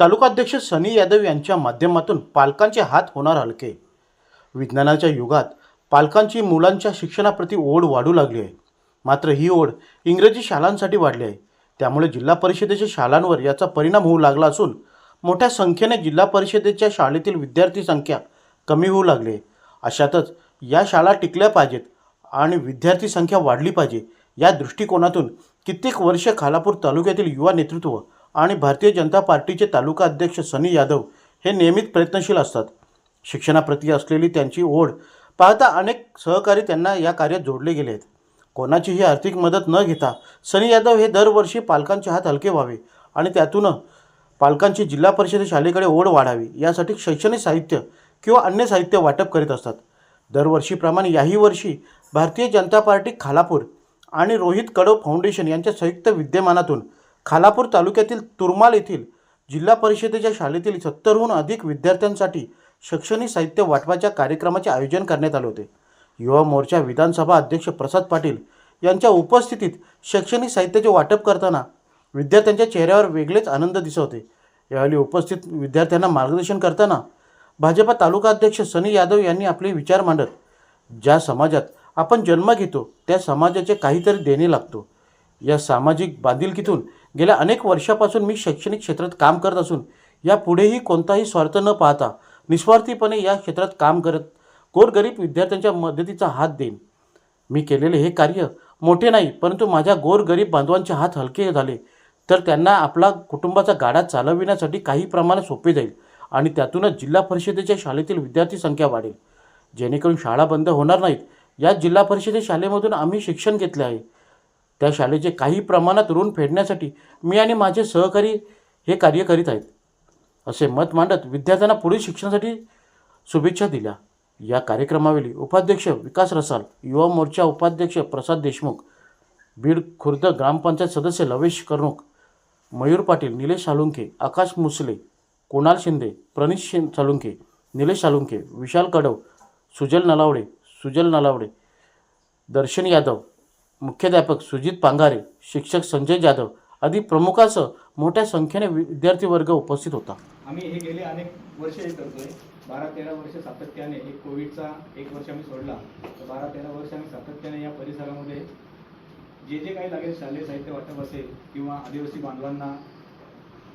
तालुकाध्यक्ष सनी यादव यांच्या माध्यमातून पालकांचे हात होणार हलके. विज्ञानाच्या युगात पालकांची मुलांच्या शिक्षणाप्रती ओढ वाढू लागली आहे. मात्र ही ओढ इंग्रजी शाळांसाठी वाढली आहे. त्यामुळे जिल्हा परिषदेच्या शाळांवर याचा परिणाम होऊ लागला असून मोठ्या संख्येने जिल्हा परिषदेच्या शाळेतील विद्यार्थी संख्या कमी होऊ लागली आहे. अशातच या शाळा टिकल्या पाहिजेत आणि विद्यार्थी संख्या वाढली पाहिजे या दृष्टिकोनातून कित्येक वर्ष खालापूर तालुक्यातील युवा नेतृत्व आणि भारतीय जनता पार्टीचे तालुका अध्यक्ष सनी यादव हे नियमित प्रयत्नशील असतात. शिक्षणाप्रती असलेली त्यांची ओढ पाहता अनेक सहकारी त्यांना या कार्यात जोडले गेले आहेत. कोणाचीही आर्थिक मदत न घेता सनी यादव हे दरवर्षी पालकांचे हात हलके व्हावे आणि त्यातून पालकांची जिल्हा परिषद शाळेकडे ओढ वाढावी यासाठी शैक्षणिक साहित्य किंवा अन्य साहित्य वाटप करीत असतात. दरवर्षीप्रमाणे याही वर्षी भारतीय जनता पार्टी खालापूर आणि रोहित कडव फाउंडेशन यांच्या संयुक्त विद्यमानातून खालापूर तालुक्यातील तुरमाल येथील जिल्हा परिषदेच्या शाळेतील सत्तरहून अधिक विद्यार्थ्यांसाठी शैक्षणिक साहित्य वाटपाच्या कार्यक्रमाचे आयोजन करण्यात आले होते. युवा मोर्चा विधानसभा अध्यक्ष प्रसाद पाटील यांच्या उपस्थितीत शैक्षणिक साहित्याचे वाटप करताना विद्यार्थ्यांच्या चेहऱ्यावर वेगळेच आनंद दिसत होते. यावेळी उपस्थित विद्यार्थ्यांना मार्गदर्शन करताना भाजपा तालुका अध्यक्ष सनी यादव यांनी आपले विचार मांडत ज्या समाजात आपण जन्म घेतो त्या समाजाचे काहीतरी देणे लागतो. या सामाजिक बांधिलकीतून गेल्या अनेक वर्षापासून मी शैक्षणिक क्षेत्रात काम करत असून यापुढेही कोणताही स्वार्थ न पाहता निस्वार्थीपणे या क्षेत्रात काम करत गोरगरीब विद्यार्थ्यांच्या मदतीचा हात देईन. मी केलेले हे कार्य मोठे नाही परंतु माझ्या गोरगरीब बांधवांचे हात हलके झाले तर त्यांना आपला कुटुंबाचा गाडा चालविण्यासाठी काही प्रमाणात सोपे जाईल आणि त्यातूनच जिल्हा परिषदेच्या शाळेतील विद्यार्थी संख्या वाढेल. जेणेकरून शाळा बंद होणार नाहीत. या जिल्हा परिषदे शाळेमधून आम्ही शिक्षण घेतले आहे. त्या शाळेचे काही प्रमाणात ऋण फेडण्यासाठी मी आणि माझे सहकारी हे कार्य करीत आहेत. असे मत मांडत विद्यार्थ्यांना पुढील शिक्षणासाठी शुभेच्छा दिल्या. या कार्यक्रमावेळी उपाध्यक्ष विकास रसाल युवा मोर्चा उपाध्यक्ष प्रसाद देशमुख बीड खुर्द ग्रामपंचायत सदस्य लवेश कर्णुक मयूर पाटील निलेश सालुंके आकाश मुसले कुणाल शिंदे प्रणित शिं सालुंके निलेश सालुंके विशाल कडव सुजल नलावडे सुजल नलावडे दर्शन यादव मुख्याध्यापक सुजित पांगारे शिक्षक संजय जाधव आदी प्रमुखासह मोठ्या संख्येने विद्यार्थी वर्ग उपस्थित होता. आम्ही हे गेले अनेक वर्ष हे करतोय. बारा तेरा वर्ष सातत्याने एक कोविडचा एक वर्ष आम्ही सोडला. तर बारा तेरा वर्ष आम्ही सातत्याने या परिसरामध्ये जे जे काही लागेल शालेय साहित्य वाटप असेल किंवा आदिवासी बांधवांना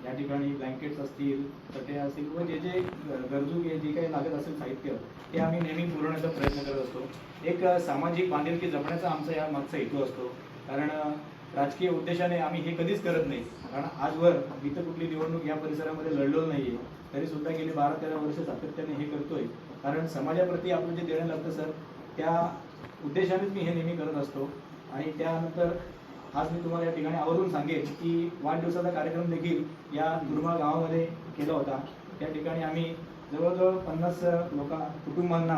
या ठिकाणी ब्लँकेट्स असतील चटे असतील. किंवा जे जे गरजू जे जे काही लागत असेल साहित्य ते आम्ही नेहमी पुरवण्याचा प्रयत्न करत असतो. एक सामाजिक बांधिलकी जपण्याचा आमचा या मागचा हेतू असतो. कारण राजकीय उद्देशाने आम्ही हे कधीच करत नाही. कारण आजवर इथं कुठली निवडणूक या परिसरामध्ये लढलो नाही तरी सुद्धा गेली बारा तेरा वर्ष सातत्याने हे करतोय. कारण समाजाप्रती आपण जे देणं लागतं सर त्या उद्देशानेच मी हे नेहमी करत असतो. आणि त्यानंतर आज मी तुम्हाला या ठिकाणी आवर्जून सांगेन की वाढदिवसाचा कार्यक्रम देखील या दुर्मा गावामध्ये केला होता. त्या ठिकाणी आम्ही जवळजवळ पन्नास लोका कुटुंबांना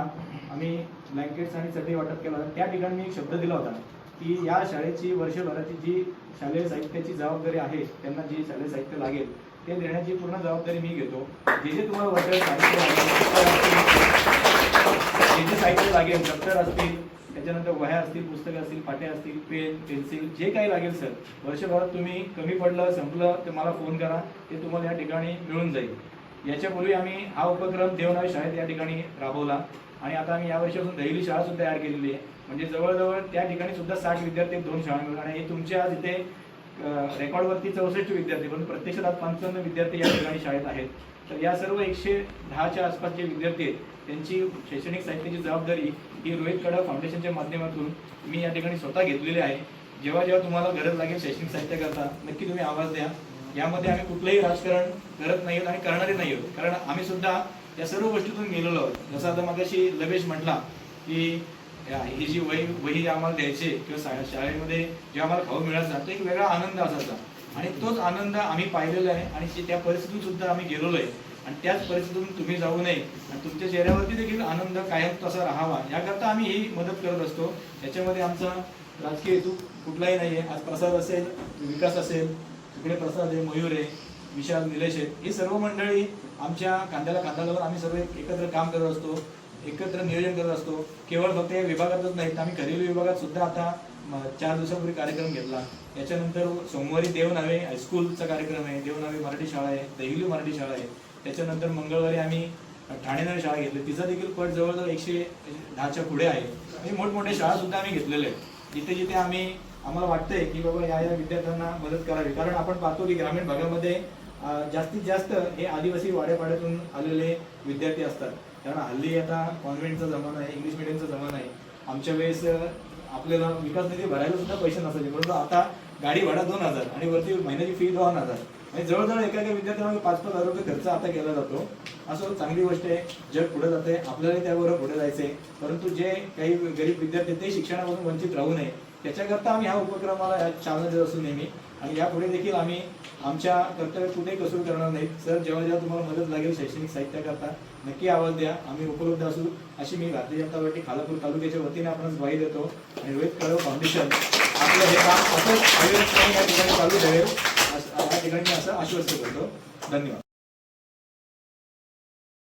आम्ही ब्लँकेट्स आणि चटई वाटप केला होता. त्या ठिकाणी मी एक शब्द दिला होता की या शाळेची वर्षभराची जी शालेय साहित्याची जबाबदारी आहे त्यांना जी शालेय साहित्य लागेल ते देण्याची पूर्ण जबाबदारी मी घेतो. जे जे तुम्हाला वर्षभर साहित्य लागेल जे जे साहित्य लागेल दप्तर असतील त्याच्यानंतर वह्या असतील पुस्तकं असतील पाट्या असतील पेन पेन्सिल जे काही लागेल सर वर्षभरात तुम्ही कमी पडलं संपलं तर मला फोन करा ते तुम्हाला या ठिकाणी मिळून जाईल. याच्यापूर्वी आम्ही हा उपक्रम देवनावी शाळेत या ठिकाणी राबवला. आणि आता आम्ही यावर्षीपासून दहिली शाळा सुद्धा तयार केलेली आहे. म्हणजे जवळजवळ त्या ठिकाणी सुद्धा साठ विद्यार्थी दोन शाळा मिळून आणि हे तुमच्या आज इथे रेकॉर्डवरती चौसष्ट विद्यार्थी पण प्रत्यक्षात आज पंचावन्न विद्यार्थी या ठिकाणी शाळेत आहेत. तर या सर्व एकशे दहाच्या आसपास जे विद्यार्थी आहेत त्यांची शैक्षणिक साहित्याची जबाबदारी ही रोहित कडा फाउंडेशनच्या माध्यमातून मी या ठिकाणी स्वतः घेतलेली आहे. जेव्हा जेव्हा तुम्हाला गरज लागेल शैक्षणिक साहित्याकरता नक्की तुम्ही आवाज द्या. यामध्ये आम्ही कुठलंही राजकारण करत नाही आणि करणारे नाही आहोत. कारण आम्ही सुद्धा या सर्व गोष्टीतून गेलेलो आहोत. जसं आता मगाशी लवेश म्हटला की ही जी वही वही आम्हाला द्यायचे किंवा शाळेमध्ये जे आम्हाला खाऊ मिळायचा तो एक वेगळा आनंद असायचा. आणि तोच आनंद आम्ही पाहिलेला आहे आणि त्या परिस्थितीतून सुद्धा आम्ही गेलेलो आहे. आणि त्याच परिस्थितीतून तुम्ही जाऊ नये आणि तुमच्या चेहऱ्यावरती देखील आनंद कायम तसा राहावा याकरता आम्ही ही मदत करत असतो. याच्यामध्ये आमचा राजकीय हेतू कुठलाही नाही आहे आज प्रसाद असेल विकास असेल तिकडे प्रसाद आहे मयूर आहे विशाल निलेश आहे ही सर्व मंडळी आमच्या कांद्याला कांदा लावून आम्ही सर्व एकत्र काम करत असतो. एकत्र नियोजन करत असतो. केवळ फक्त या विभागातच नाही तर आम्ही घरेलू विभागात सुद्धा आता चार दिवसापूर्वी कार्यक्रम घेतला. याच्यानंतर सोमवारी देवनावे हायस्कूलचा कार्यक्रम आहे देवनावे मराठी शाळा आहे देगलू मराठी शाळा आहे. त्याच्यानंतर मंगळवारी आम्ही ठाणेनगर शाळा घेतली. तिचा देखील पट जवळजवळ एकशे दहाच्या पुढे आहे. आणि मोठमोठ्या शाळा सुद्धा आम्ही घेतलेल्या आहेत. जिथे जिथे आम्ही आम्हाला वाटतंय की बाबा या या विद्यार्थ्यांना मदत करावी. कारण आपण पाहतो की ग्रामीण भागामध्ये जास्तीत जास्त हे आदिवासी वाड्यापाड्यातून आलेले विद्यार्थी असतात. कारण हल्ली आता कॉन्व्हेंटचा जमाना आहे इंग्लिश मिडियमचा जमाना आहे. आमच्या वेळेस आपल्याला विकास निधी भरायला सुद्धा पैसे नसायचे. परंतु आता गाडी भाडा दोन हजार आणि वरती महिन्याची फी दोन हजार. म्हणजे जवळजवळ एका एका पाच पाच हजार रुपये खर्च आता केला जातो. असं चांगली गोष्ट आहे. जग पुढे जाते. आपल्याला त्याबरोबर पुढे जायचंय. परंतु जे काही गरीब विद्यार्थी ते शिक्षणापासून वंचित राहू नये. त्याच्याकरता आम्ही हा उपक्रमाला या चालना देत असू नेहमी. आणि यापुढे देखील आम्ही आमच्या कर्तव्य कुठेही कसूर करणार नाही सर जेव्हा जेव्हा तुम्हाला मदत लागेल शैक्षणिक साहित्याकरता नक्की आवाज द्या. आम्ही उपलब्ध असू अशी मी भारतीय जनता पार्टी खालापूर तालुक्याच्या वतीने आपण ग्वाही देतो आणि रोहित कळव फाउंडेशन आपलं हे काम असंच या ठिकाणी चालू ठेवेल. असं- या ठिकाणी असं आश्वस्त करतो. धन्यवाद.